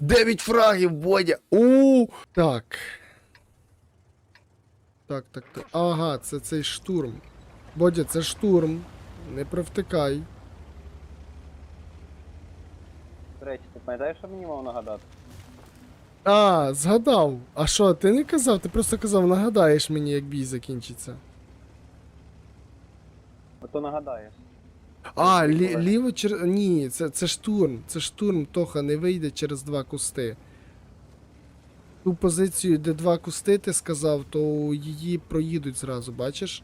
Дев'ять фрагів, Бодя! У Так. Так, так, так. Ага, це цей штурм. Бодя, це штурм. Не провтикай. Речі, ти пам'ятаєш, що мені мав нагадати? А, згадав. А що, ти не казав? Ти просто казав, нагадаєш мені, як бій закінчиться. Ото нагадаєш. А, лі, ліво через. Ні, це, це штурм. Це штурм, Тоха, не вийде через два кусти. Ту позицію, де два кусти, ти сказав, то її проїдуть зразу, бачиш?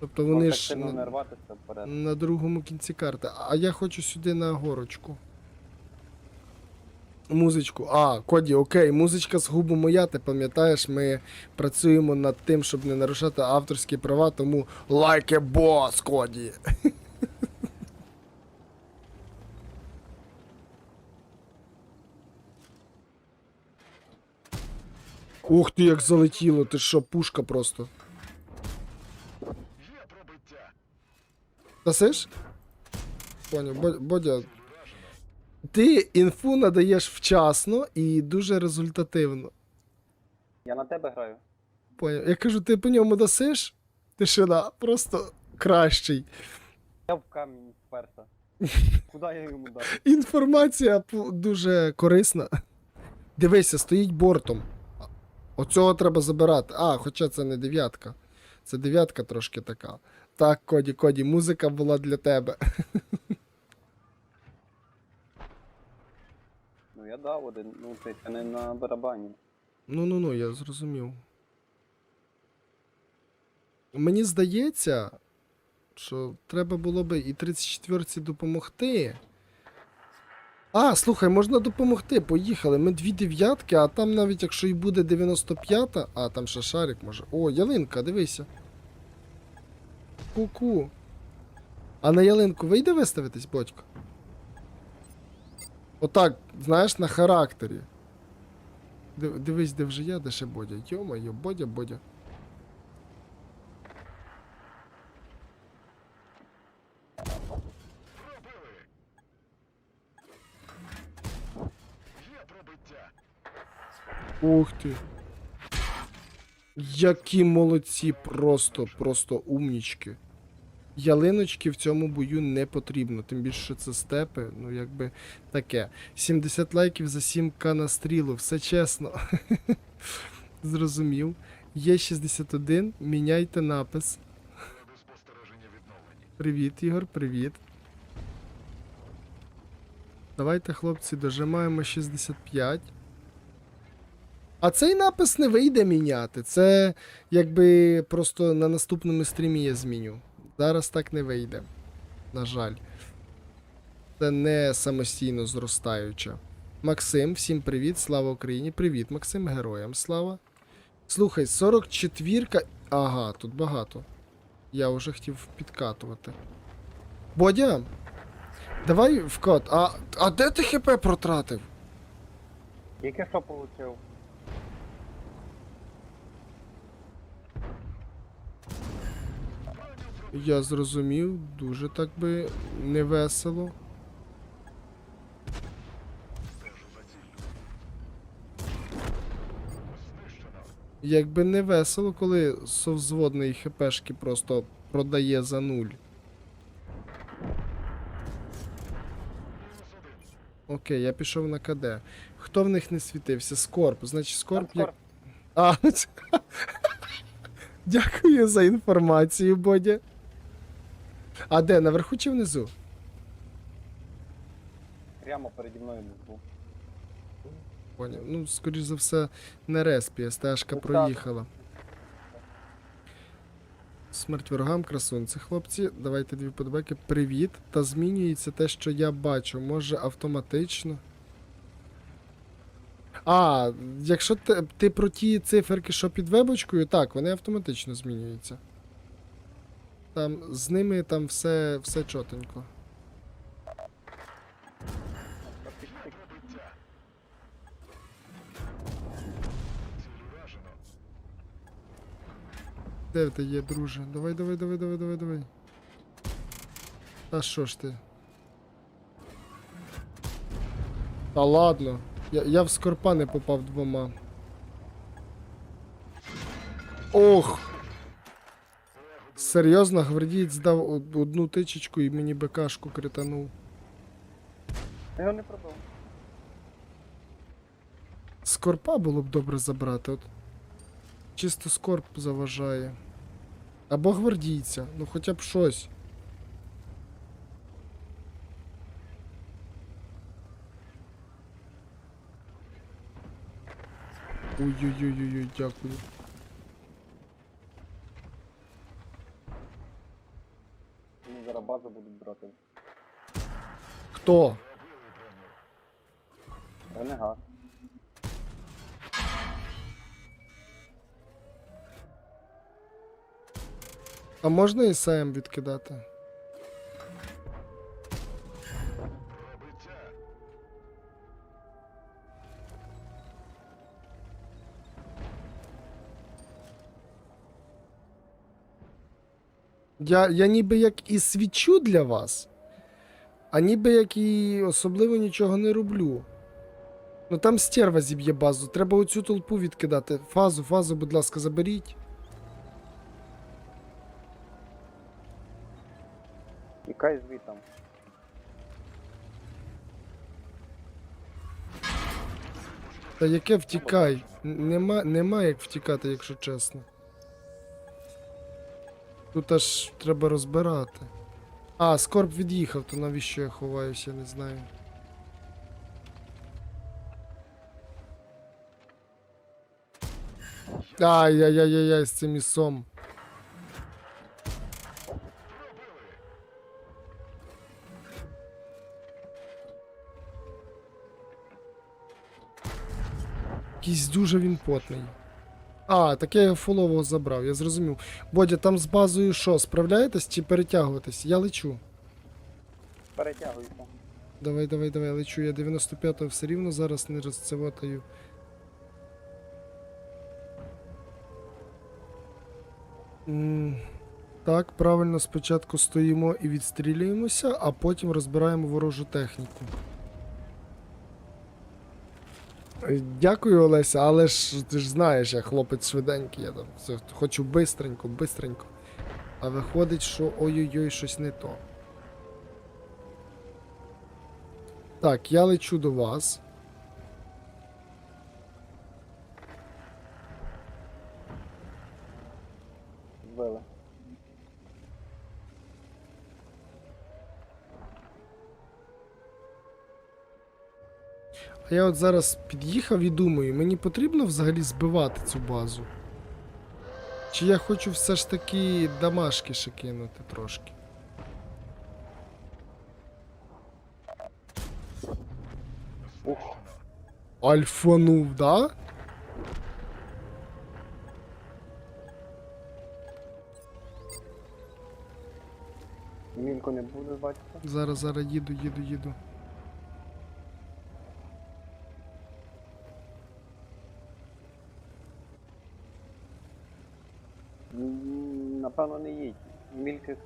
Тобто Вони ж на, на другому кінці карти. А я хочу сюди на горочку. Музичку. А, Коді, окей, музичка з губу моя, ти пам'ятаєш, ми працюємо над тим, щоб не нарушати авторські права, тому like a boss, Коді. Ух ти, як залетіло, ти що, пушка просто. Дасиш? Поняв, Бодя. Ти інфу надаєш вчасно і дуже результативно. Я на тебе граю. Поняв. Я кажу, ти по ньому дасиш? Тишина, просто кращий. Я в камінь вперся. Куди я йому дав? Інформація дуже корисна. Дивися, стоїть бортом. Оцього треба забирати. А, хоча це не дев'ятка. Це дев'ятка трошки така. Так, Коді, Коді, музика була для тебе. Ну я дав один, ну це не на барабані. Ну ну ну, я зрозумів. Мені здається, що треба було би і 34-ці допомогти. А, слухай, можна допомогти. Поїхали. Ми дві дев'ятки, а там навіть якщо і буде 95-та. А, там ще шарик може. О, ялинка, дивися. Ку-ку. А на ялинку вийде виставитись, батько? Отак, знаєш, на характері. Дивись, де вже я, де ще Бодя. Йо-моє, Бодя, Бодя. Ух ти. Які молодці, просто, просто умнічки. Ялиночки в цьому бою не потрібно, тим більше що це степи, ну якби таке. 70 лайків за 7к на стрілу, все чесно. Зрозумів. Є 61, міняйте напис. Привіт, Ігор, привіт. Давайте, хлопці, дожимаємо 65. А цей напис не вийде міняти. Це якби просто на наступному стрімі я зміню. Зараз так не вийде. На жаль. Це не самостійно зростаюче. Максим, всім привіт, слава Україні. Привіт, Максим, героям слава. Слухай, 44. Ага, тут багато. Я вже хотів підкатувати. Бодя, давай в код. А, а де ти хп протратив? Тільки що получив? Я зрозумів, дуже так би невесело. Якби не весело, коли совзводний хпшки просто продає за нуль. Окей, я пішов на КД. Хто в них не світився? Скорп. Значить, Скорп Там як. А, це- Дякую за інформацію, Бодя. А де, наверху чи внизу? Прямо переді мною був. Поняв. Ну, скоріш за все, не респі, стежка Ну, так. проїхала. Смерть ворогам, красунці, хлопці. Давайте дві подобайки. Привіт. Та змінюється те, що я бачу. Може автоматично. А, якщо ти, ти про ті циферки, що під вебочкою, так, вони автоматично змінюються. Там з ними там все, все чотенько. Де ти є, друже? Давай, давай, давай, давай, давай, давай. А що ж ти? Та ладно. Я, я в скорпа не попав двома. Ох! Серйозно, гвардієць дав одну тичечку і мені БКшку кританув. Я його не пробив. Скорпа було б добре забрати. От. Чисто скорп заважає. Або гвардійця, ну хоча б щось. Ой-ой-ой-ой, дякую. Зараз базу будуть брати. Хто? А можна і СМ відкидати? Я, я ніби як і свічу для вас, а ніби як і особливо нічого не роблю. Ну там стерва зіб'є базу. Треба оцю толпу відкидати. Фазу, фазу, будь ласка, заберіть. І кай звітом. Та яке втікай? Нема, нема як втікати, якщо чесно. Тут аж треба розбирати. А, скорб від'їхав, то навіщо я ховаюся, я не знаю. Ай-яй-яй-яй, з цим ісом. Якийсь дуже він потний. А, так я його фолового забрав, я зрозумів. Бодя, там з базою що, справляєтесь чи перетягуватись? Я лечу. Перетягуйся. Давай, давай, давай, лечу. Я 95-го все рівно зараз не розцевотаю. Так, правильно, спочатку стоїмо і відстрілюємося, а потім розбираємо ворожу техніку. Дякую, Олеся, але ж ти ж знаєш, я хлопець швиденький, я там все хочу бистренько, бистренько. А виходить, що ой-ой-ой, щось не то. Так, я лечу до вас. Збили. А я от зараз під'їхав і думаю, мені потрібно взагалі збивати цю базу. Чи я хочу все ж таки дамашки ще кинути трошки. Ух. Альфанув, да? Мінку не буде бачити. Зараз, зараз їду, їду, їду. Напевно, не їдь. Мільки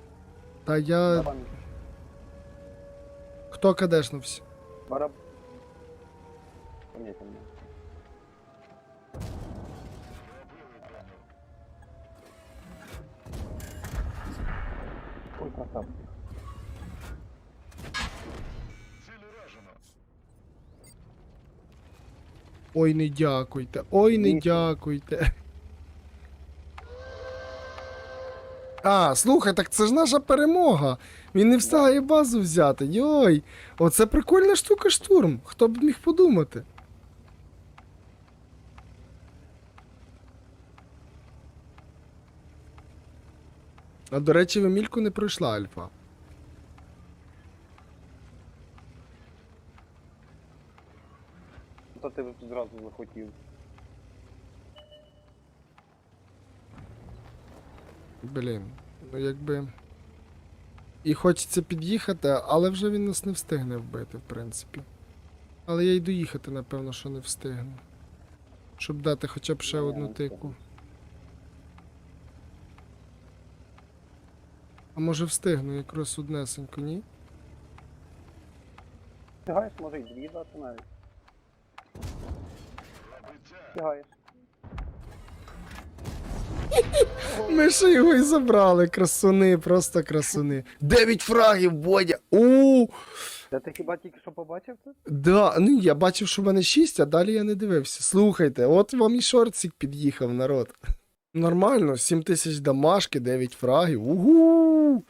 Та я. барабан. Хто кадешнувся? Бараб. Поняття. Ой, красавчик. Ой, не дякуйте. Ой, не Ні. дякуйте. А, слухай, так це ж наша перемога. Він не встигає базу взяти. Йой, оце прикольна штука штурм. Хто б міг подумати? А до речі, в Емільку не пройшла альфа. То ти б зразу захотів. Блін, ну якби. І хочеться під'їхати, але вже він нас не встигне вбити, в принципі. Але я й доїхати, напевно, що не встигну. Щоб дати хоча б ще одну тику. А може встигну якраз однесенько, ні? Встигаєш, може й дві дати навіть. Встигаєш. Ми ще його і забрали, красуни, просто красуни. Дев'ять фрагів, Бодя! У, Та ти хіба тільки що побачив це? Да, ну я бачив, що в мене 6, а далі я не дивився. Слухайте, от вам і шортик під'їхав, народ. Нормально, 7 тисяч дамашки, 9 фрагів. Угу!